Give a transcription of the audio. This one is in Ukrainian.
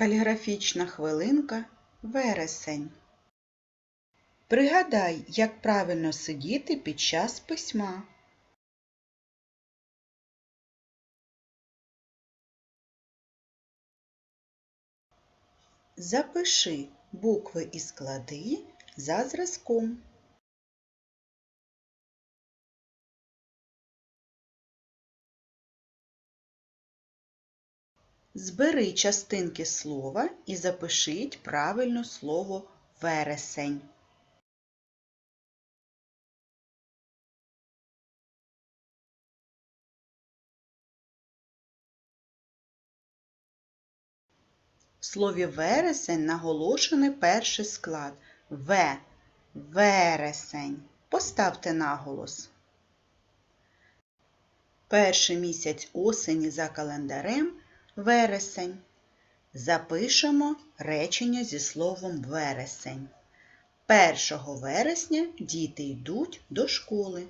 Каліграфічна хвилинка Вересень. Пригадай, як правильно сидіти під час письма. Запиши букви і склади за зразком. Збери частинки слова і запишіть правильно слово вересень. В слові вересень наголошений перший склад В. Вересень. Поставте наголос. Перший місяць осені за календарем вересень. Запишемо речення зі словом вересень. 1 вересня діти йдуть до школи.